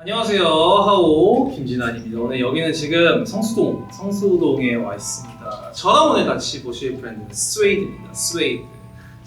안녕하세요. 하오. 김진환입니다. 오늘 여기는 지금 성수동 성수동에 와 있습니다. 저랑 오늘 같이 보실 브랜드는 스웨이드입니다. 스웨이드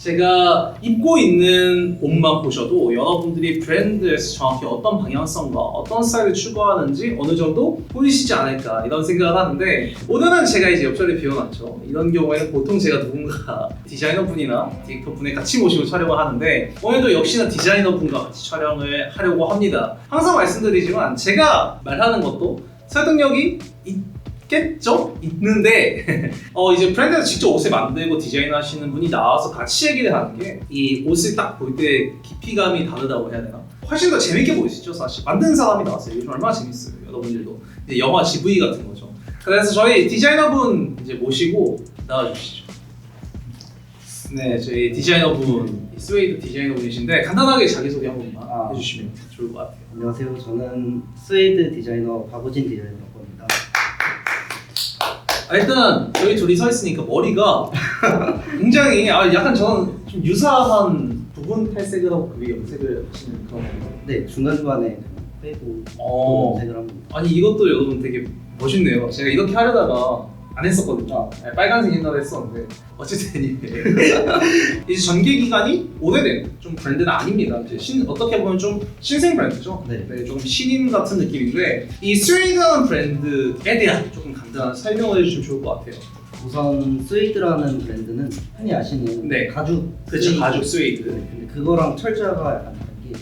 제가 입고 있는 옷만 보셔도 여러분들이 브랜드에서 정확히 어떤 방향성과 어떤 스타일을 추구하는지 어느 정도 보이시지 않을까 이런 생각을 하는데 오늘은 제가 이제 옆자리에 비워놨죠. 이런 경우에는 보통 제가 누군가 디자이너 분이나 디렉터 분을 같이 모시고 촬영을 하는데 오늘도 역시나 디자이너 분과 같이 촬영을 하려고 합니다. 항상 말씀드리지만 제가 말하는 것도 설득력이 있겠죠? 있는데 어 이제 브랜드에서 직접 옷을 만들고 디자인 하시는 분이 나와서 같이 얘기를 하는 게 이 옷을 딱 볼 때 깊이감이 다르다고 해야 되나? 훨씬 더 재밌게 보이시죠 사실 만든 사람이 나왔어요 요즘 얼마나 재밌어요 여러분들도 이제 영화 GV 같은 거죠 그래서 저희 디자이너분 이제 모시고 나와주시죠 네 저희 디자이너분 스웨이드 디자이너분이신데 간단하게 자기소개 한 번만 아. 해주시면 좋을 것 같아요 안녕하세요. 저는 스웨이드 디자이너 박우진 합니다. 아, 일단 저희 둘이 서 있으니까 머리가 굉장히 아 약간 저는 좀 유사한 부분 탈색을 하고 그게 염색을 하시는 그런 건가요? 네, 중간중간에 빼고 어. 염색을 합니다. 아니 이것도 여러분 되게 멋있네요. 제가 이렇게 하려다가 안 했었거든요. 네, 빨간색 옛날에 했었는데 어쨌든 이제 전개 기간이 오래된 좀 브랜드는 아닙니다. 이제 신, 어떻게 보면 좀 신생 브랜드죠. 네. 조금 신인 같은 느낌인데 이 스웨이드라는 브랜드에 대한 조금 간단한 설명을 해주시면 좋을 것 같아요. 우선 스웨이드라는 브랜드는 흔히 아시는 네. 가죽 그렇죠, 스웨이드. 가죽 스웨이드. 네, 근데 그거랑 철자가 약간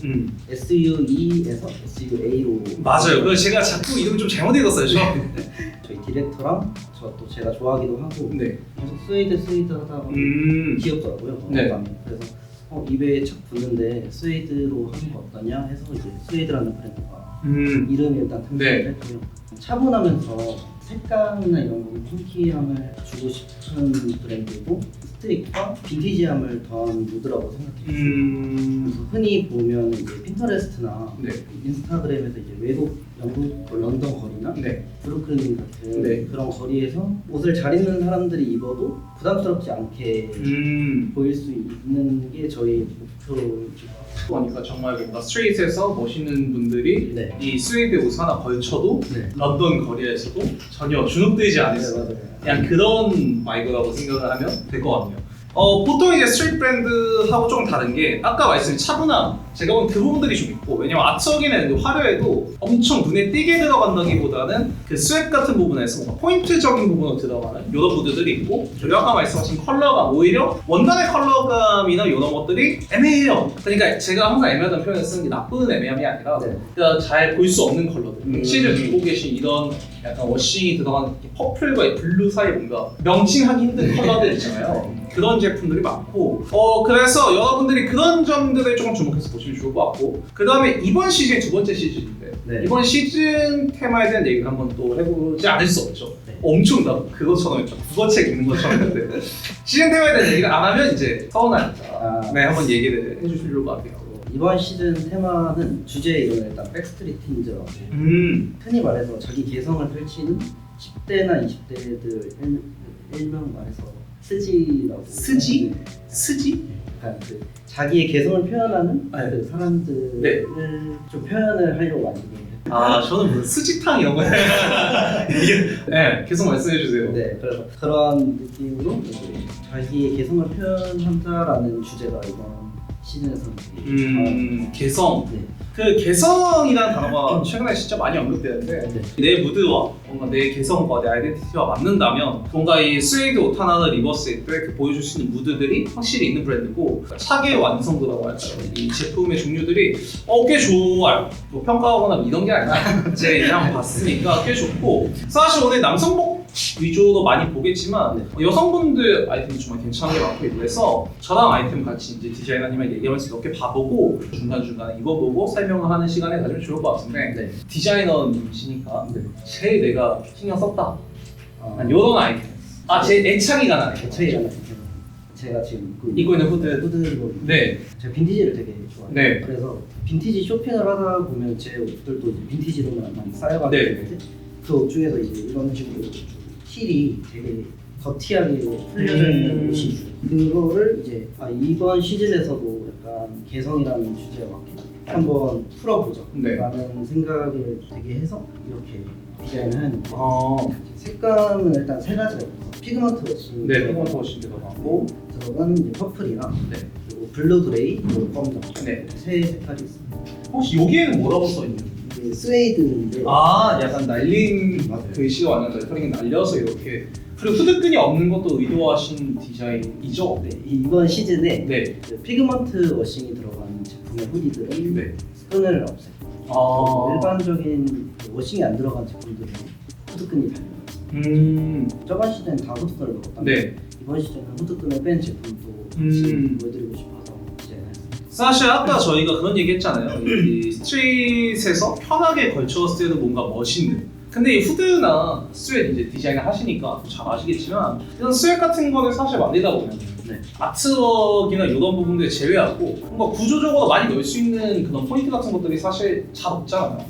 음. SUE에서 SUA로 맞아요. 그래서 제가 자꾸 이름 좀 잘못 읽었어요. 저. 저희 디렉터랑 저 또 제가 좋아하기도 하고 네. 계속 스웨이드 스웨이드 하다가 음. 귀엽더라고요. 네. 그래서 어, 입에 착 붙는데 스웨이드로 하는 거 어떠냐 해서 이제 스웨이드라는 브랜드가 음. 이름이 일단 네. 탄생을 했고요. 차분하면서 색감이나 이런 거 펑키함을 주고 싶은 브랜드고 스 트릿과 빈티지함을 더한 무드라고 생각해요. 음. 그래서 흔히 보면 이제 핀터레스트나 네. 인스타그램에서 이제 외국, 영국, 뭐 런던 거리나 네. 브루클린 같은 네. 그런 거리에서 옷을 잘 입는 사람들이 입어도 부담스럽지 않게 음. 보일 수 있는 게 저희. 보니까 정말 뭔가 스트레이트에서 멋있는 분들이 네. 이 스웨이드 옷 하나 걸쳐도 네. 런던 거리에서도 전혀 주눅들지 수 있는 그냥 그런 마이크라고 생각을 하면 될 것 같네요. 어, 보통 이제 스트리트 브랜드하고 조금 다른 게 아까 말씀드린 차분함 제가 보면 그 부분들이 좀 있고 왜냐면 아트웍이나 화려해도 엄청 눈에 띄게 들어간다기보다는 그 스웻 같은 부분에서 뭔가 포인트적인 부분으로 들어가는 이런 무드들이 있고 그리고 아까 말씀하신 컬러감 오히려 원단의 컬러감이나 이런 것들이 애매해요 그러니까 제가 항상 애매하다는 표현을 쓰는 게 나쁜 애매함이 아니라 네. 그러니까 잘 볼 수 없는 컬러들. 음. 실을 입고 계신 이런 약간 워싱이 들어간 퍼플과 이 블루 사이 뭔가 명칭하기 힘든 컬러들 있잖아요. 그런 제품들이 많고, 어 그래서 여러분들이 그런 점들을 조금 주목해서 보시면 좋을 것 같고, 그 다음에 이번 시즌 두 번째 시즌인데 네. 이번 시즌 테마에 대한 얘기를 한번 또 해보지 않을 수 없죠. 네. 엄청 나 그것처럼 국어책 읽는 것처럼 했는데 시즌 테마에 대한 얘기를 안 하면 이제 서운하니까 아, 네 한번 얘기를 것 같아요. 이번 시즌 테마는 주제 이름은 일단 백스트리트 틴즈라고 음, 흔히 말해서 자기 개성을 펼치는 10대나 20대들 일, 일명 말해서 스지라고 스지? 네. 스지? 약간 그 자기의 개성을 표현하는 네. 그 사람들을 네. 좀 표현을 하려고 많이 해요. 아 저는 무슨 스지탕 이런 거 이게 네 계속 말씀해 주세요. 네, 그래서 그런 느낌으로 이제 자기의 개성을 표현한다라는 주제가 이번 시즌에서 음 개성 네. 그 개성이라는 단어가 최근에 진짜 많이 언급되는데 네. 내 무드와 뭔가 내 개성과 내 아이덴티티와 맞는다면 뭔가 이 스웨이드 옷 하나를 입었을 때그 보여줄 수 있는 무드들이 확실히 있는 브랜드고 차게 완성도라고 할까요? 이 제품의 종류들이 어 꽤 좋아요. 뭐 평가하거나 이런 게 아니라 제 그냥 봤으니까 꽤 좋고 사실 오늘 남성복 위주로 많이 보겠지만 네. 여성분들 아이템도 정말 괜찮은 게 많고 그래서 저랑 아이템 같이 이제 디자이너님이랑 얘기하면서 몇 개 봐보고 중간중간에 입어보고 설명을 하는 시간에 가지면 좋을 것 같은데 네. 디자이너님이시니까 네. 제일 내가 신경 썼다 어, 난 이런 아이템 아제 애착이가 나네 대체이라는 제가 지금 입고 입고 있는 후드 후드로 네 제가 빈티지를 되게 좋아해요. 네. 그래서 빈티지 쇼핑을 하다 보면 제 옷들도 이제 빈티지로만 많이 쌓여가지고 네. 있는데 그옷 중에서 이제 이런 식으로 힐이 되게 거티하게 풀려져 있는 음. 옷이 그거를 이제 아, 이번 시즌에서도 약간 개성이라는 주제와 맞게 한번 풀어보죠. 네. 라는 생각이 되게 해서 이렇게 하는데 아, 색감은 일단 세 가지가 있어요. 피그먼트 워싱 네, 피그먼트 워싱 들어가고, 들어간 이제 퍼플이랑 네. 그리고 블루 그레이 그리고 검정 네. 세 색깔이 있습니다. 혹시 여기에는 뭐라고 써 있는? 이게 스웨이드인데 아, 약간 맞아요. 글씨가 완전 레터링이 날려서 이렇게. 그리고 후드끈이 없는 것도 의도하신 디자인이죠? 네, 이번 시즌에 네. 그 피그먼트 워싱이 들어간 제품의 후디들은 네. 끈을 없애요. 아, 일반적인 그 워싱이 안 들어간 제품들은 후드끈이 달려요. 음, 저번 시즌 다 후드끈을 넣었다면 네. 이번 시즌은 후드끈을 뺀 제품도 같이 음. 보여드리고 싶어서. 사실 아까 저희가 그런 얘기 했잖아요. 이 스트릿에서 편하게 걸쳤을 때도 뭔가 멋있는. 근데 이 후드나 스웨트 이제 디자인을 하시니까 잘 아시겠지만 이런 스웨트 같은 거를 사실 만들다 보면 네. 아트웍이나 이런 부분들 제외하고 뭔가 구조적으로 많이 넣을 수 있는 그런 포인트 같은 것들이 사실 잘 없잖아요.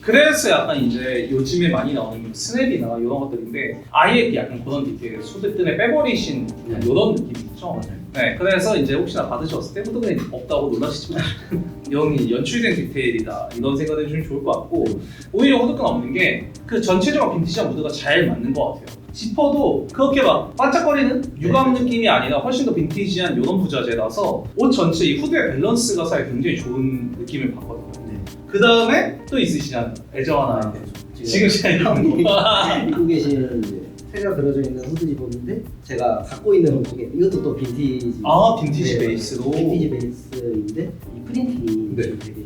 그래서 약간 이제 요즘에 많이 나오는 스냅이나 이런 것들인데 아예 약간 그런 디테일 소드끈에 빼버리신 네. 이런 느낌이 있죠. 맞아요. 네, 그래서 이제 혹시나 받으셨을 때 후드끈이 없다고 놀라시지 마시고 이런 연출된 디테일이다 이런 생각을 해주시면 좋을 것 같고 오히려 후드끈 없는 게 그 전체적인 빈티지한 무드가 잘 맞는 것 같아요. 지퍼도 그렇게 막 반짝거리는 유감 느낌이 아니라 훨씬 더 빈티지한 이런 부자재라서 옷 전체 이 후드의 밸런스가 사실 굉장히 좋은 느낌을 받거든요. 네. 그 다음에 또 있으시잖아요. 애정 하나 아, 아이들. 지금 시간에 있는 거. 입고 계신 이제 새가 그려져 있는 후드 집업인데 제가 갖고 있는 옷 중에 이것도 또 빈티지 아 빈티지 네, 베이스로. 빈티지 베이스인데 이 프린팅이 네. 좀 되게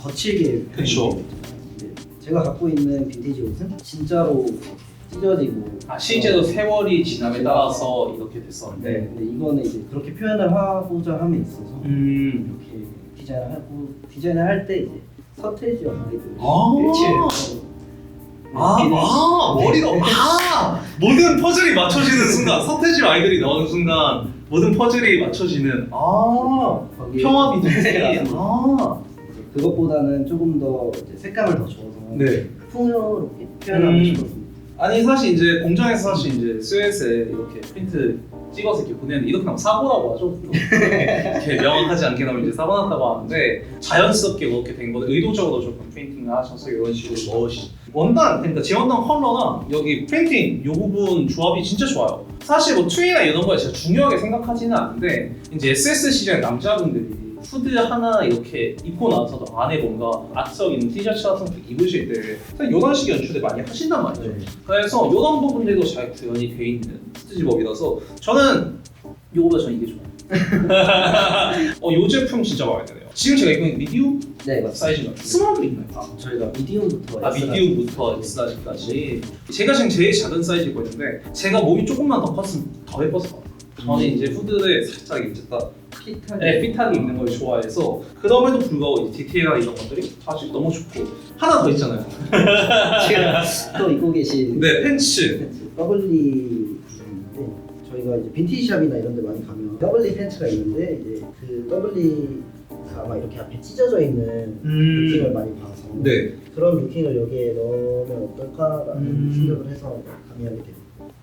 거칠게 그쵸. 표현이 되잖아요. 근데 제가 갖고 있는 빈티지 옷은 진짜로 찢어지고 아 실제로 세월이 지남에 따라서 이렇게 됐었는데. 네, 근데 이거는 이제 그렇게 표현을 하고자 함에 있어서 음. 이렇게 디자인을 하고 디자인을 할 때 이제 서태지와 아이들 아. 일치해서 아, 아 머리가 아 모든 퍼즐이 맞춰지는 순간 서태지 아이들이 나오는 순간 모든 퍼즐이 맞춰지는 아 거기에 평화비 네, 맞습니다. 아 그것보다는 조금 더 이제 색감을 더 줘서 네. 풍요롭게 표현하고 음. 싶었습니다. 아니 사실 이제 공장에서 사실 이제 스웨트에 이렇게 프린트 찍어서 이렇게 보내는 이렇게 하면 사고라고 하죠. 이렇게 명확하지 않게 나오면 이제 사고 났다고 하는데 자연스럽게 그렇게 된 거는 의도적으로 조금 프린팅을 하셔서 이런 식으로 넣으시. 원단 그러니까 제원단 컬러랑 여기 프린팅 이 부분 조합이 진짜 좋아요. 사실 뭐 트위나 이런 거에 제가 중요하게 생각하지는 않는데 이제 SS 시절 남자분들이 후드 하나 이렇게 입고 나서도 안에 뭔가 악석 있는 티셔츠 같은 거 입으실 때 사실 이런 식의 연출을 많이 하신단 말이죠. 네. 그래서 이런 부분들도 잘 구현이 돼 있는 스티지법이라서 저는 이거보다 저는 이게 좋아요. 어, 이 제품 진짜 마음에 드네요. 지금 제가 입은 미디움 네 맞습니다. 사이즈가 스몰도 있나요? 아, 저희가 미디움부터 아 미디움부터 X사이즈까지 제가 지금 제일 작은 사이즈 입고 있는데 제가 몸이 조금만 더 컸으면 더 예뻤을 것 같아요. 저는 이제 후드에 살짝 이제 딱 핏하게 네, 핏하게 입는 걸 좋아해서 그럼에도 불구하고 이제 디테일한 이런 것들이 사실 너무 좋고 하나 더 있잖아요. 지금 또 입고 계신 네 팬츠. 팬츠 더블리 저희가 이제 빈티지 샵이나 이런 데 많이 가면 더블리 팬츠가 있는데 이제 그 더블리가 아마 이렇게 앞에 찢어져 있는 루킹을 많이 봐서 음. 네. 그런 루킹을 여기에 넣으면 어떨까라는 음. 생각을 해서 가미하게 됩니다.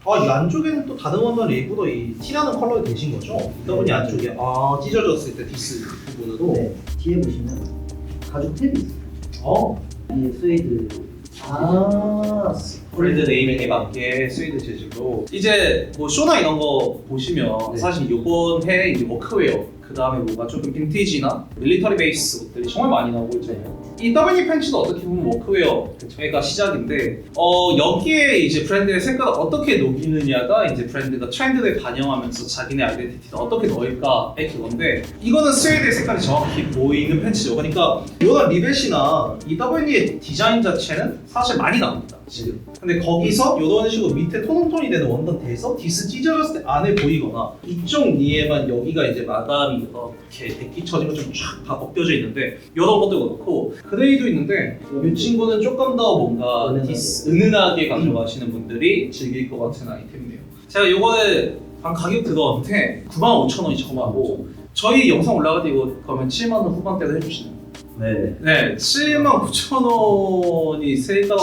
아, 이 안쪽에는 또 다른 원단 일부러 이 티나는 컬러가 되신 거죠? 더블이 안쪽에 아 찢어졌을 때 디스 부분으로 네, 뒤에 보시면 가죽 탭이 있어요. 어. 이게 스웨이드 아 브랜드 네이밍에 맞게 스웨이드 재질로 이제 뭐 쇼나 이런 거 보시면 네. 사실 이번 해 이제 워크웨어 그 다음에 뭔가 조금 빈티지나 밀리터리 베이스 옷들이 정말 많이 나오고 있잖아요. 이 WD 팬츠도 어떻게 보면 워크웨어가 시작인데 어 여기에 이제 브랜드의 색깔을 어떻게 녹이느냐가 이제 브랜드가 트렌드를 반영하면서 자기네 아이덴티티를 어떻게 넣을까의 그건데 이거는 스웨이드의 색깔이 정확히 보이는 팬츠죠. 그러니까 이런 리벳이나 이 WD의 디자인 자체는 사실 많이 나옵니다. 지금. 근데 거기서 이런 식으로 밑에 톤온톤이 되는 원단 대서 디스 찢어졌을 때 안에 보이거나 이쪽 니에만 여기가 이제 마감이 이렇게 데끼 처진 것처럼 쫙다 벗겨져 있는데 이런 것도 그렇고 그레이도 있는데 이 친구는 조금 더 뭔가 은은하게. 디스, 은은하게 가져가시는 분들이 즐길 것 같은 아이템이네요. 제가 요거에 방 가격 들어왔는데 95,000원이 저렴하고 저희 영상 올라갈 때 이거 그러면 7만 원 후반대로 해주시나요? 네. 네, 7만 9천 원이 세가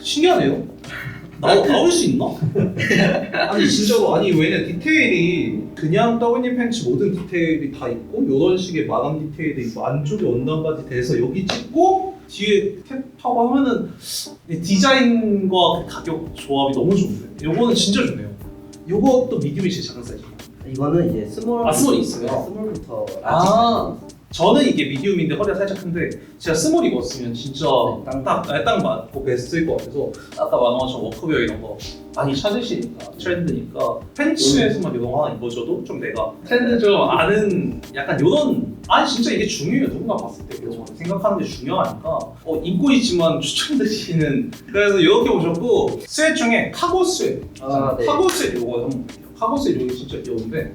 신기하네요. 나, 나올 수 있나? 아니 진짜로 아니 왜냐 디테일이 그냥 더블리 팬츠 모든 디테일이 다 있고 이런 식의 마감 디테일도 있고 안쪽에 원단까지 돼서 여기 찍고 뒤에 탭하고 하면은 이 디자인과 그 가격 조합이 너무 좋은데 요거는 진짜 좋네요 요것도 미디움이 제일 작은 사이즈 이거는 이제 스몰 아, 스몰이 있어요? 스몰부터 아 저는 이게 미디움인데 허리가 살짝 큰데 제가 스몰 입었으면 진짜 네, 딱 딱, 네, 딱 맞고 베스트일 것 같아서 아까 말한 것처럼 워크웨어 이런 거 많이 찾으시니까 트렌드니까 팬츠에서만 이런 거 하나 입어줘도 좀 내가 트렌드 좀 아는 약간 이런 아니 진짜 이게 중요해요. 누군가 봤을 때 그래서 생각하는 게 중요하니까. 어, 입고 있지만 추천드리는 그래서 이렇게 오셨고 스웨트 중에 카고 스웨트. 아, 네. 카고 스웨트 이거 한번 볼게요. 카고 스웨트 이거 진짜 귀여운데.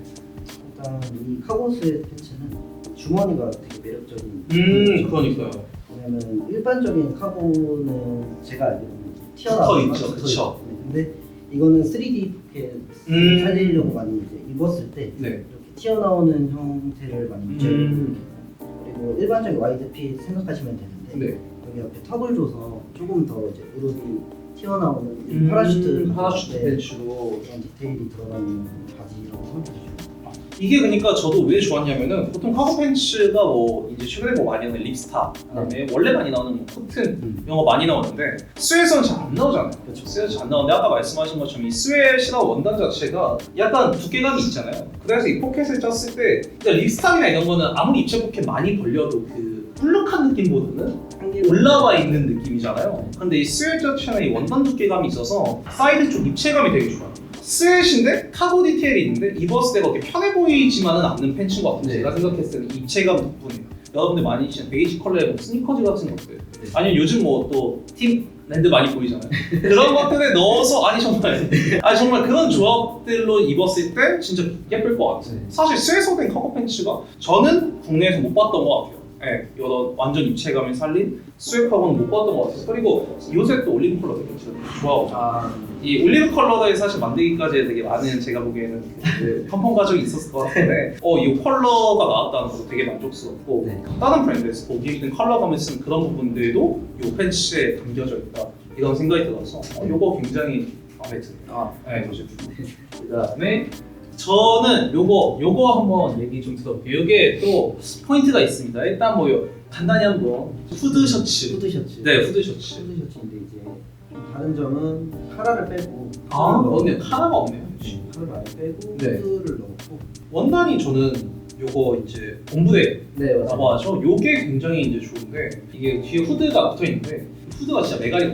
일단 이 카고스 팬츠는 주머니가 되게 매력적인 음 그러니까요 왜냐면 일반적인 카고는 제가 알기로는 붙어 튀어나와서 있죠, 붙어 그쵸. 있거든요. 근데 이거는 3D 포켓 음. 살리려고 많이 이제 입었을 때 네 이렇게 튀어나오는 형태를 많이 유지하고 음. 그리고 일반적인 와이드 핏 생각하시면 되는데 네. 여기 옆에 턱을 줘서 조금 더 이제 무릎이 튀어나오는 음, 파라슈트 파라슈트 네, 팬츠로 그런 디테일이 들어가는 바지라고 생각하시죠. 이게 그러니까 저도 왜 좋았냐면은 보통 카고 팬츠가 뭐 이제 최근에 뭐 많이 나오는 립스타 그다음에 원래 많이 나오는 뭐 코튼 음. 이런 거 많이 나오는데 스웨트는 잘 안 나오잖아요. 그렇죠. 스웨트 잘안 나오는데 아까 말씀하신 것처럼 이 스웨트이나 원단 자체가 약간 두께감이 있잖아요. 그래서 이 포켓을 쪘을 때 그러니까 립스타나 이런 거는 아무리 입체 포켓 많이 벌려도 그 풀룩한 느낌보다는 올라와 있는 느낌이잖아요. 근데 이 스웨트 자체는 이 원단 두께감이 있어서 사이드 쪽 입체감이 되게 좋아요. 스웨트인데 카고 디테일이 있는데 입었을 때 그렇게 편해 보이지만은 않는 팬츠인 것 같아요. 네. 제가 생각했을 때 입체감 덕분에 여러분들 많이 신는 베이지 컬러의 뭐 스니커즈 같은 것들 네. 아니면 요즘 뭐 또팀 랜드 많이 보이잖아요. 그런 것들에 넣어서 아니 정말 아니 정말 그런 조합들로 입었을 때 진짜 예쁠 것 같아요. 네. 사실 스웨소된 카고 팬츠가 저는 국내에서 못 봤던 것 같아요. 예, 이런 완전 입체감을 살린 스웨카고는 못 봤던 것 같아요. 그리고 요새 또 올리브 컬러 되게 좋아하고 아, 이 올리브 컬러에 사실 만들기까지 되게 많은 제가 보기에는 그 편폰 과정이 있었을 것 같은데 어 이 컬러가 나왔다는 것도 되게 만족스럽고 네. 다른 브랜드에서 보기 힘든 컬러감을 쓴 그런 부분들도 이 팬츠에 담겨져 있다 이런 생각이 들어서 어, 이거 굉장히 마음에 드네요. 아, 네, 그죠. 그다음에 저는 요거 요거 한번 얘기 좀 들어볼게요. 이게 또 포인트가 있습니다. 일단 뭐 요- 간단히 한번 후드 셔츠. 후드 셔츠. 네, 후드 셔츠. 후드 셔츠인데 이제 좀 다른 점은 카라를 빼고 아, 카라를 근데 카라가 없네요. 카라를 많이 빼고 네. 후드를 넣고 원단이 저는 요거 이제 옴브레 네 맞아요. 하죠. 요게 굉장히 이제 좋은데 이게 뒤에 후드가 붙어 있는데 후드가 진짜 메가리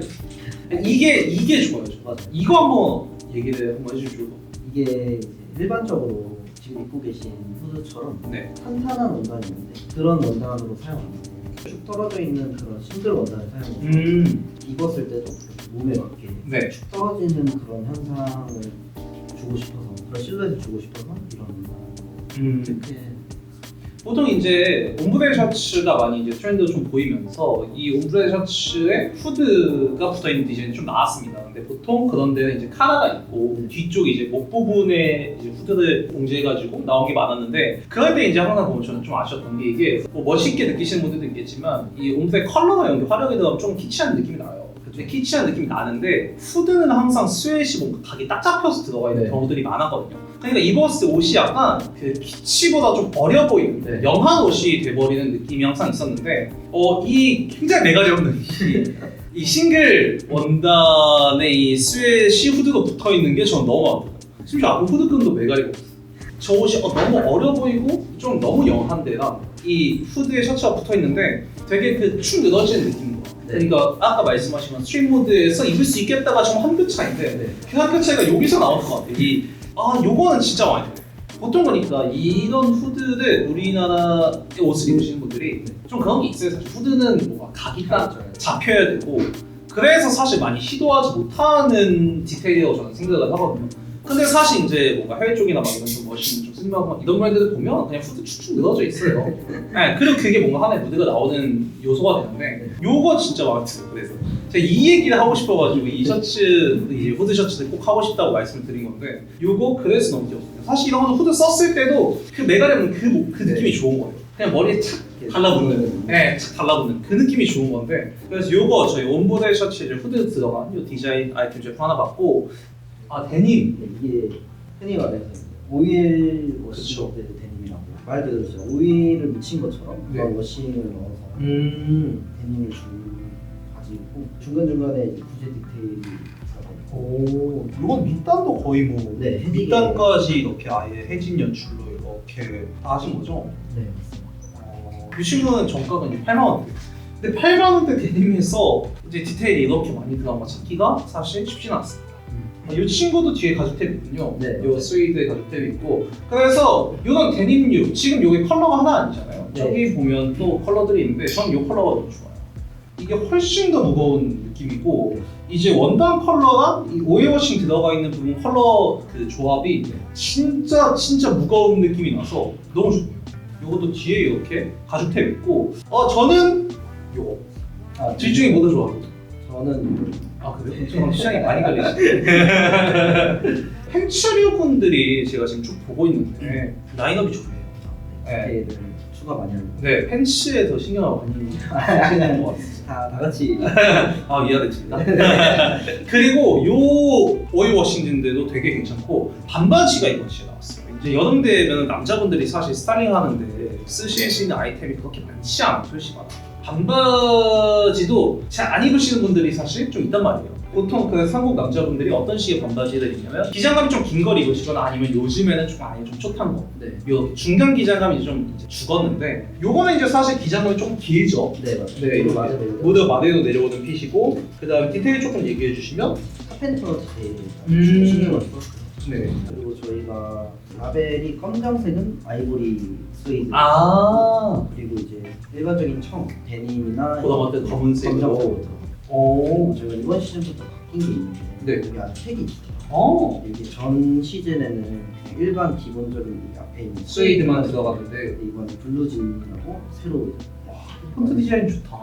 이게 이게 좋아요. 저. 맞아요. 이거 한번 얘기를 한번 해주실 것 같아요. 이게 이제 일반적으로 지금 입고 계신 후드처럼 네. 탄탄한 원단이 있는데 그런 원단으로 사용하는데 쭉 떨어져 있는 그런 싱글 원단을 사용해서 음. 입었을 때도 몸에 맞게 네. 축 떨어지는 그런 현상을 주고 싶어서 그런 실루엣을 주고 싶어서 이런 음. 이렇게 보통 이제 옴브레 셔츠가 많이 이제 트렌드 좀 보이면서 이 옴브레 셔츠에 후드가 붙어 있는 디자인이 좀 나왔습니다. 근데 보통 그런 데는 이제 카라가 있고 네. 뒤쪽 이제 목 부분에 이제 후드를 공제해가지고 나온 게 많았는데 그럴 때 이제 항상 보면 저는 좀 아쉬웠던 게 이게 뭐 멋있게 느끼시는 분들도 있겠지만 이 옴브레 컬러나 이런 게 활용이 되면 좀 키치한 느낌이 나요. 근데 키치한 느낌이 나는데 후드는 항상 스웨시 뭔가 각이 딱 잡혀서 들어가 있는 네. 경우들이 많았거든요. 그러니까 입었을 때 옷이 약간 그 키치보다 좀 어려 보이는 네. 영한 옷이 돼버리는 느낌이 항상 있었는데 어 이 굉장히 매가리 없는 이, 이 싱글 원단에 이 스웨시 후드가 붙어 있는 게 저는 너무 들어요. 심지어 앞 후드끈도 매가리가 없어요. 저 옷이 어, 너무 어려 보이고 좀 너무 영한 데랑 이 후드에 셔츠가 붙어 있는데 되게 그축 늘어지는 느낌인 거예요. 네. 그러니까 아까 말씀하신 건 스트릿 모드에서 입을 수 있겠다가 좀 한 끗 차인데 네. 그한끗 차이가 여기서 나오는 것 같아요. 이, 아 요거는 진짜 많이 돼요. 보통 그러니까 이런 후드를 우리나라의 옷을 입으시는 분들이 좀 그런 게 있어요. 사실 후드는 뭔가 각이 딱 잡혀야 되고 그래서 사실 많이 시도하지 못하는 디테일이라고 저는 생각을 하거든요. 근데 사실 이제 뭔가 해외 쪽이나 막 이런 좀 멋있는 좀 슬림하고 이런 브랜드들 보면 그냥 후드 축축 늘어져 있어요. 네, 그리고 그게 뭔가 하나의 무드가 나오는 요소가 되는데 요거 진짜 마음에 들어요. 그래서 제가 이 얘기를 하고 싶어가지고 이 셔츠, 이 후드 셔츠를 꼭 하고 싶다고 말씀을 드린 건데 요거 그래서 너무 귀엽습니다. 사실 이런 거 후드 썼을 때도 그 없는 그, 그 느낌이 좋은 거예요. 그냥 머리에 착 달라붙는 네, 착 달라붙는 그 느낌이 좋은 건데 그래서 요거 저희 온보드 셔츠에 이제 후드 들어간 요 디자인 아이템 제품 하나 받고 아 데님 네, 이게 흔히 말해서 오일 워싱 때 데님이라고 말 그대로 진짜 오일을 묻힌 것처럼 네. 그런 워싱을 넣어서 음. 데님을 주 가지고 중간 중간에 이제 구제 디테일이 있어서 오, 이건 밑단도 거의 뭐 네, 해지게. 밑단까지 이렇게 아예 해진 연출로 이렇게 다 하신 거죠? 네 맞습니다. 어, 이 친구는 정가가 이제 8만 원대. 근데 8만 원대 데님에서 이제 디테일이 이렇게 많이 들어간 거 찾기가 사실 쉽지는 않습니다. 이 친구도 뒤에 가죽 탭이 있군요. 네, 요 맞아요. 스웨이드에 가죽 탭이 있고 그래서 이런 데님류 지금 여기 컬러가 하나 아니잖아요. 네. 저기 보면 또 컬러들이 있는데 저는 이 컬러가 너무 좋아요. 이게 훨씬 더 무거운 느낌이고 이제 원단 컬러랑 이 오일워싱 들어가 있는 부분 컬러 그 조합이 진짜 진짜 무거운 느낌이 나서 너무 좋아요. 요것도 뒤에 이렇게 가죽 탭 있고 어 저는 요거 아, 둘 중에 뭐더 좋아하거든요. 저는 아 그래요? 좀 취향이 많이 갈리시네. 펜츄리오 분들이 제가 지금 쭉 보고 있는데 라인업이 좋네요. 네. 디테일을 추가 많이 하는 네, 펜츠에 더 신경을 많이 쓰는 것 같아요. 다, 다 같이 아 미안했습니다. 그리고 요 오일 워싱인데도 되게 괜찮고 반바지가 이번 시에 나왔어요. 이제 여름 되면 남자분들이 사실 스타일링 하는데 쓰실 수 있는 아이템이 그렇게 많지 않아요, 솔직히 말하면. 반바지도 잘 안 입으시는 분들이 사실 좀 있단 말이에요. 보통 그 한국 남자분들이 어떤 식의 반바지를 입냐면 기장감이 좀 긴 걸 입으시거나 아니면 요즘에는 좀 아예 좀 숏한 거. 네. 요 중간 기장감이 좀 이제 죽었는데 요거는 이제 사실 기장감이 조금 길죠. 네 맞아요. 네, 이거 맞아요. 마대로 내려오는 핏이고 그다음 디테일 조금 얘기해 주시면 카펜터 디테일 음. 신경을 썼어요. 네. 그리고 저희가 라벨이 검정색은 아이보리 스웨이드 아 그리고 이제 일반적인 청 데님이나 보다마트 검은색으로. 검정색으로 오. 저희가 이번 시즌부터 바뀐 게 있는데 네. 여기 색이 있어요. 어. 여기 전 시즌에는 일반 기본적인 이 앞에 있는 스웨이드만 스웨이드만 들어갔는데 이번에 블루진하고 새로 폰트 디자인 좋다.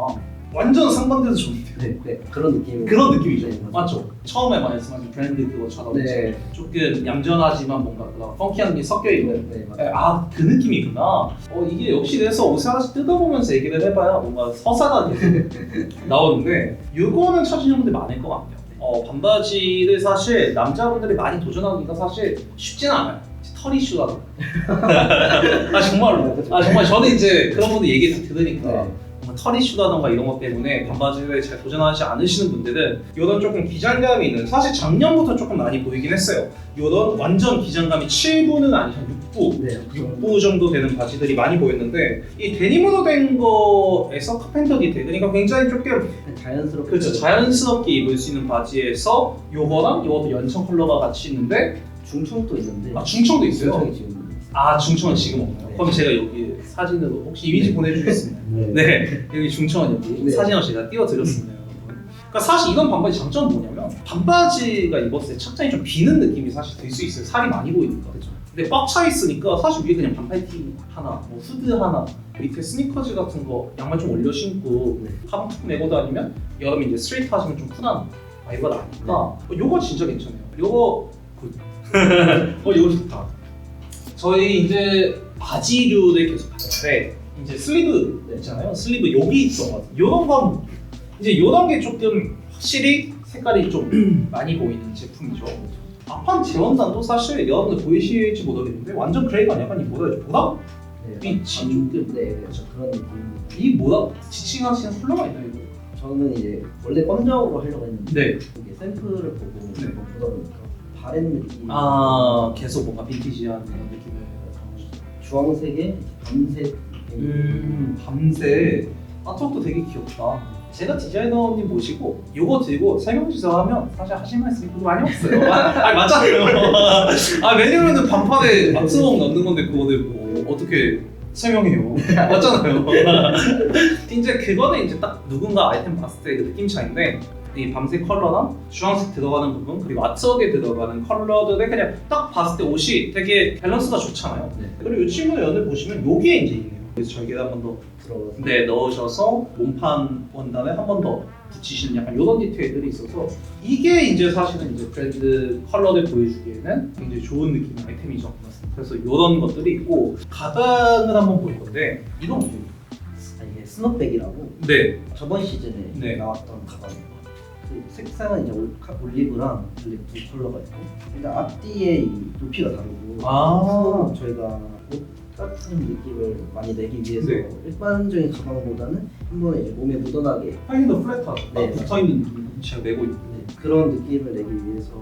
완전 상반돼서 좋은데요. 네, 네. 그런 느낌 그런 느낌이죠. 네, 맞죠? 처음에 말씀하신 브랜드 그거처럼 네. 조금 얌전하지만 뭔가 그런 펑키한 게 섞여 네, 있는. 네, 맞아요. 아그 느낌이구나. 어 이게 역시 그래서 옷을 하나씩 뜯어보면서 얘기를 해봐야 뭔가 서사가 나오는데 이거는 찾으시는 분들 많을 것 같아요. 어 반바지를 사실 남자분들이 많이 도전하기가 사실 쉽지는 않아요. 털 이슈라던가. 아 정말로. 아 정말 저는 이제 그런 분들 얘기 다 들으니까 네. 털 이슈라던가 이런 것 때문에 반바지를 잘 도전하지 않으시는 분들은 이런 조금 기장감이 있는 사실 작년부터 조금 많이 보이긴 했어요. 이런 완전 기장감이 7부는 아니죠 6부 네, 6부 정도 되는 바지들이 많이 보였는데 이 데님으로 된 거에서 카펜터 디테일 그러니까 굉장히 조금 자연스럽게 그렇죠 자연스럽게 입을 수 있는 바지에서 요거랑 요것도 연청 컬러가 같이 있는데 중청도 있는데 아 중청도 있어요? 중청이 지금 아 중청은 지금 없나요? 네. 그럼 제가 여기 사진으로 혹시 이미지 보내주시겠습니다 네. 네 여기 중청은 여기 네. 사진을 제가 띄워드렸습니다 여러분 그러니까 사실 이런 반바지 장점은 뭐냐면 반바지가 입었을 때 착장이 좀 비는 느낌이 사실 들 수 있어요 살이 많이 보이니까 그렇죠. 근데 꽉 차 있으니까 사실 위에 그냥 반팔티 하나, 뭐 후드 하나, 밑에 스니커즈 같은 거 양말 좀 올려 신고 네. 가방 툭 메고 다니면 여름에 이제 스트레이트 하시면 좀 쿨한 바이브가 나니까 네. 어, 요거 진짜 괜찮아요. 요거 굿. 어 요거 좋다. 저희 이제 바지류를 계속 봤는데 이제 슬리브 있잖아요. 슬리브 여기 있어가지고 요런 건 이제 요런 게 조금 확실히 색깔이 좀 많이 보이는 제품이죠. 앞판 재원단도 사실 여러분들 보이실지 모르겠는데 완전 그레이가 약간 이 뭐라? 네, 빛이 반- 조금. 네, 그렇죠. 그런 느낌. 이 뭐라? 지칭하시는 컬러가 있나요 이거? 저는 이제 원래 검정으로 하려고 했는데 네. 이게 샘플을 보고 네. 보다 보니까 바랜 느낌. 아 계속 뭔가 빈티지한 그런 느낌을. 주황색에 밤색. 음 밤새 아트웍도 되게 귀엽다. 제가 디자이너님 모시고 이거 들고 설명주사 하면 사실 하실 말씀이 그렇게 많이 없어요. 아, 아니 맞잖아요. 아 왜냐면은 반팔에 아트웍 넣는 건데 그거를 뭐 어떻게 설명해요. 맞잖아요. 이제 그거는 이제 딱 누군가 아이템 봤을 때 그 느낌 차인데 이 밤색 컬러나 주황색 들어가는 부분 그리고 아트웍에 들어가는 컬러들을 그냥 딱 봤을 때 옷이 되게 밸런스가 좋잖아요. 네. 그리고 이 친구의 연을 보시면 여기에 이제 있네요. 그래서 절개를 한번 더 들어가서 네, 넣으셔서 몸판 원단에 한 번 더 붙이시는 약간 이런 디테일들이 있어서 이게 이제 사실은 이제 브랜드 컬러를 보여주기에는 굉장히 좋은 느낌의 아이템이죠. 그래서 이런 것들이 있고 가방을 한번 볼 건데 이건 뭐예요? 아, 이게 스노백이라고 네, 저번 시즌에 네. 나왔던. 그 색상은 이제 올- 올리브랑 블랙 두 컬러가 있고 일단 앞뒤의 이 높이가 다르고 아. 저희가 옷 같은 느낌을 많이 내기 위해서 네. 일반적인 가방보다는 한 번에 이제 몸에 묻어나게 훨씬 더 플랫하고 네. 붙어있는 느낌을 제가 내고 있는 네, 그런 느낌을 내기 위해서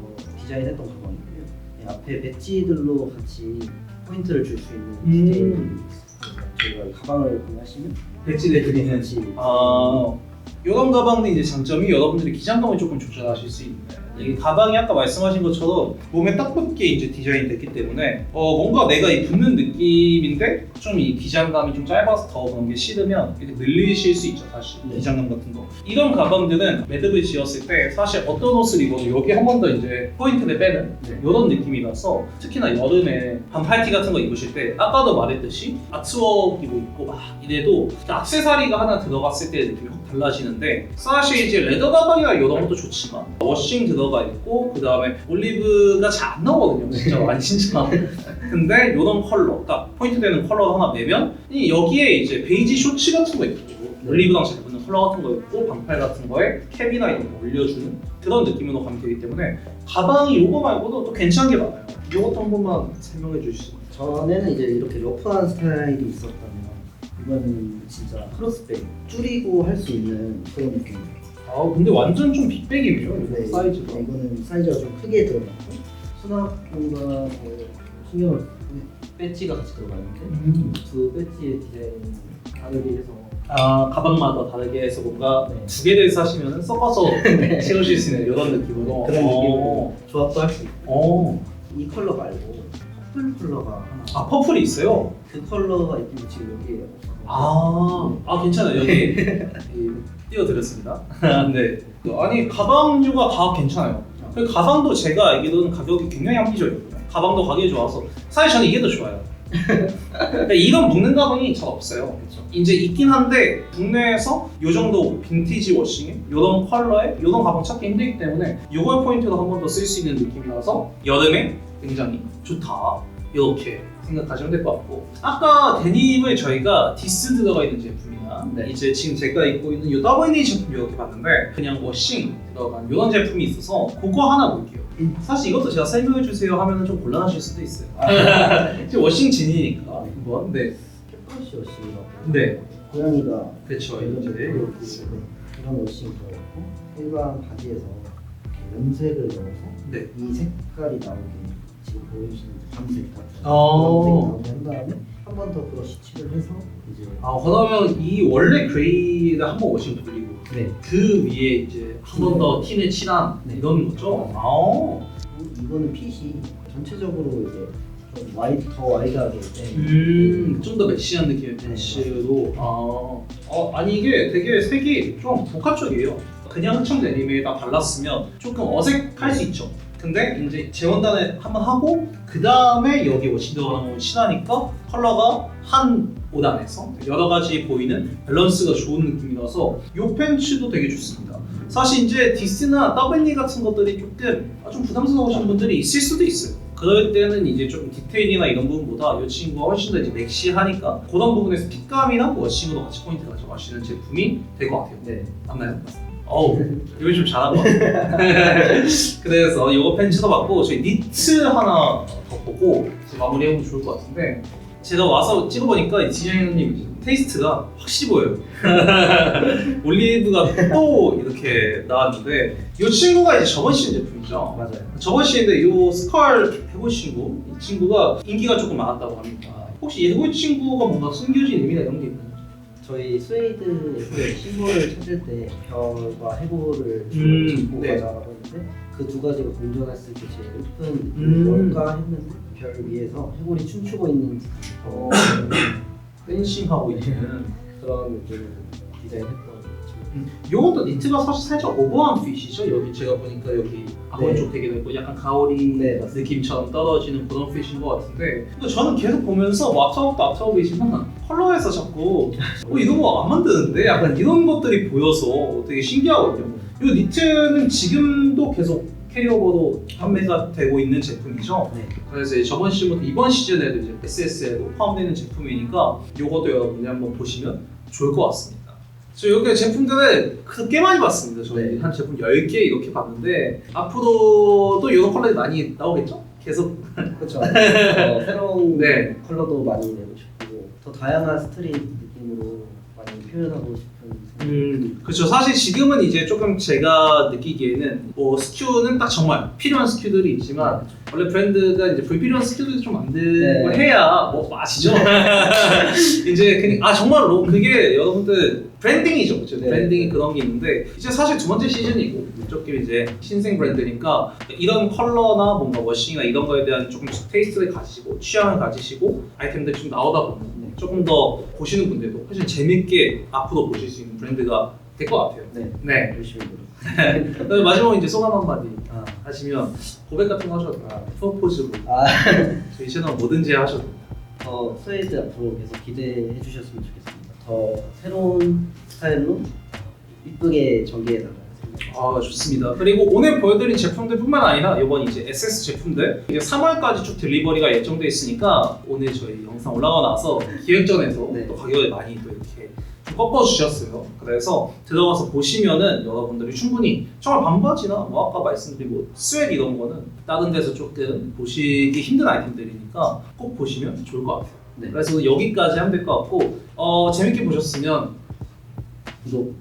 디자인했던 가방이고요. 네, 앞에 배지들로 같이 포인트를 줄 수 있는 음. 디테일들이 있어요. 저희가 이 가방을 구매하시면 배지를 드리는 같이 아, 이런 가방의 이제 장점이 여러분들이 기장감을 조금 조절하실 수 있는 이 가방이 아까 말씀하신 것처럼 몸에 딱 붙게 이제 디자인이 됐기 때문에 어, 뭔가 내가 이 붙는 느낌인데 좀 이 기장감이 좀 짧아서 더 그런 게 싫으면 이렇게 늘리실 수 있죠 사실 네. 기장감 같은 거 이런 가방들은 매듭을 지었을 때 사실 어떤 옷을 입어도 여기 한 번 더 이제 포인트를 빼는 네. 이런 느낌이라서 특히나 여름에 반팔티 같은 거 입으실 때 아까도 말했듯이 아트웍 입고 있고 막 이래도 액세서리가 하나 들어갔을 때 느낌이 확 달라지는데 사실 이제 레더 가방이나 이런 것도 좋지만 워싱 들어가 있고 그 다음에 올리브가 잘 안 나오거든요. 진짜 많이 진짜. 근데 이런 컬러 딱 포인트 되는 컬러 하나 내면 이 여기에 이제 베이지 쇼츠 같은 거 있고 올리브랑 잘 붙는 컬러 같은 거 있고 반팔 같은 거에 캡이나 이런 거 올려주는 그런 느낌으로 가면 되기 때문에 가방이 이거 말고도 또 괜찮은 게 많아요. 이것도 한 번만 설명해 있어요? 전에는 이제 이렇게 러프한 스타일이 있었다면 이거는 진짜 크로스백 줄이고 할 수 있는 그런 느낌이에요. 아 근데 완전 좀 빅백이네요 이거 네, 사이즈가 네, 이거는 사이즈가 좀 크게 들어갔고 수납 공간에 신경을 쓰고 배지가 같이 들어가 있는데 음. 두 배지의 디자인 다르게 해서 아 가방마다 다르게 해서 뭔가 네. 두 개를 사시면 섞어서 채우실 수 있는 이런 느낌으로 그런 어. 느낌으로 조합도 할 수 있고 어. 이 컬러 말고 퍼플 컬러가 하나 아 퍼플이 있어요? 그 컬러가 있는데 지금 여기에 없어서 아, 아 괜찮아요. 여기 이, 띄워드렸습니다. 네. 아니 가방류가 다 괜찮아요. 그 가방도 제가 알기로는 가격이 굉장히 합리적이거든요. 가방도 가격이 좋아서 사실 저는 이게 더 좋아요. 근데 이런 묶는 가방이 잘 없어요. 그렇죠. 이제 있긴 한데 국내에서 이 정도 빈티지 워싱에 이런 컬러에 이런 가방 찾기 힘들기 때문에 이걸 포인트로 한 번 더 쓸 수 있는 느낌이라서 여름에 굉장히 좋다. 이렇게 생각하시면 될 것 같고. 아까 데님을 저희가 디스 들어가 있는 제품이나 네. 이제 지금 제가 입고 있는 이 WD 제품 이렇게 봤는데 그냥 워싱 들어간 이런 제품이 있어서 그거 하나 볼게요. 사실 이것도 제가 설명해 주세요 하면 좀 곤란하실 수도 있어요. 지금 워싱 진이니까 한번. 네. 캡퍼시 워싱이라고 네. 고양이가 그렇죠 이제. 이런 워싱 들어갔고 일반 바지에서 이렇게 염색을 넣어서 네. 이 색깔이 나오게 지금 보여주시는 밤색 같은 어. 한 다음에 한 번 더 브러쉬 칠을 해서 이제 아 그러면 이 원래 그레이를 한번 워싱 돌리고 네. 그 위에 이제 한 번 더 틴을 칠한 네. 이런 거죠? 아. 이거는 핏이 전체적으로 이제 좀 와이드 더 와이드하게. 네. 음, 좀더 메시한 느낌의 벤치로. 아, 어, 아니 이게 되게 색이 좀 복합적이에요. 그냥 흑청 데님에다 발랐으면 조금 어색할 수 있죠 근데 이제 재원단을 한번 하고 그 다음에 여기 워시 들어가는 걸 칠하니까 컬러가 한옷 안에서 여러 가지 보이는 밸런스가 좋은 느낌이라서 이 팬츠도 되게 좋습니다 사실 이제 디스나 WE 같은 것들이 조금 아, 좀 부담스러우신 분들이 있을 수도 있어요. 그럴 때는 이제 좀 디테일이나 이런 부분보다 이 친구가 훨씬 더 이제 맥시하니까 그런 부분에서 핏감이나 워싱으로 같이 포인트 가져가시는 제품이 될 것 같아요. 네. 맞나요? 어우, 이거 좀 잘한 것 같아요. 그래서 이거 팬츠도 받고 저희 니트 하나 더 보고 이제 마무리해보면 좋을 것 같은데 제가 와서 찍어보니까 이 디자이너님 테이스트가 확실히 보여요. 올리브가 또 이렇게 나왔는데 이 친구가 이제 저번 시즌 제품이죠. 맞아요 저번 시즌에 이 스컬 해보신 분, 이 친구가 인기가 조금 많았다고 합니다. 혹시 이 친구가 뭔가 숨겨진 의미나 이런 게 있나요? 저희 스웨이드에서 심볼을 찾을 때 별과 해골을 음, 짚고 네. 가자라고 했는데 그 두 가지가 공존했을 때 제일 예쁜 느낌이 음. 뭘까 했는데 별 위에서 해골이 춤추고 있는 어, 댄싱하고 있는 그런 느낌을 디자인했던 요것도 니트가 사실 살짝 오버한 핏이죠. 여기 제가 보니까 여기 아원 네. 쪽 되게 되고 약간 가오리 네. 느낌처럼 떨어지는 그런 핏인 것 같은데 근데 저는 계속 보면서 뭐 앞타업도 앞타업이지만 컬러에서 자꾸 어 이거 뭐 안 만드는데 약간 이런 것들이 보여서 되게 신기하거든요. 이 니트는 지금도 계속 캐리어버로 판매가 되고 있는 제품이죠. 네. 그래서 저번 시즌부터 이번 시즌에도 이제 SS에도 포함되는 제품이니까 이것도 여러분이 한번 보시면 좋을 것 같습니다. 저 여기 제품들을 꽤 많이 봤습니다. 저희 네. 한 제품 10개 이렇게 봤는데 앞으로 또 이런 컬러들이 많이 나오겠죠? 계속 그렇죠. 어, 새로운 네. 컬러도 많이 내고 싶고 더 다양한 스트릿 느낌으로 많이 표현하고 싶은 생각. 음, 그렇죠. 사실 지금은 이제 조금 제가 느끼기에는 뭐 스큐는 딱 정말 필요한 스큐들이 있지만 원래 브랜드가 이제 불필요한 스킬을 좀 만들고 네. 해야 뭐 맛이죠. 이제 그냥 아 정말로 그게 여러분들 브랜딩이죠, 그렇죠? 네. 브랜딩이 그런 게 있는데 이제 사실 두 번째 시즌이고 조금 이제 신생 브랜드니까 이런 컬러나 뭔가 워싱이나 이런 거에 대한 조금 테이스트를 가지시고 취향을 가지시고 아이템들이 좀 나오다 보면 네. 조금 더 보시는 분들도 훨씬 재밌게 앞으로 보실 수 있는 브랜드가 될 것 같아요. 네. 네. 열심히 노력. 그다음에 마지막으로 이제 소감 한마디 아, 하시면 고백 같은 거 하셔도 돼요. 프로포즈로 아, 저희 채널 뭐든지 하셔도 돼요. 더 스웨이드 앞으로 계속 기대해 주셨으면 좋겠습니다. 더 새로운 스타일로 이쁘게 전개해 생각. 아 좋습니다. 그리고 오늘 보여드린 제품들뿐만 아니라 이번 이제 SS 제품들 이제 3월까지 쭉 딜리버리가 예정돼 있으니까 오늘 저희 영상 올라가 나서 기획전에서 네. 또 가격을 많이 또 이렇게 좀 꺾어주셨어요. 그래서 들어가서 보시면은 여러분들이 충분히 정말 반바지나 뭐 아까 말씀드린 뭐 스웨트 이런 거는 다른 데서 조금 보시기 힘든 아이템들이니까 꼭 보시면 좋을 것 같아요. 네. 그래서 여기까지 하면 될 것 같고 어, 재밌게 보셨으면 구독,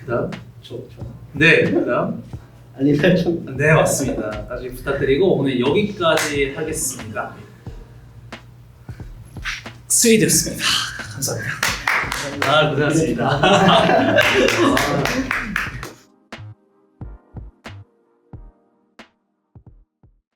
그다음 저, 저. 네 그다음 알림 설정. 네 맞습니다. 까지 부탁드리고 오늘 여기까지 하겠습니다. 스웨이드였습니다. 감사합니다. 아 고생하셨습니다. 아,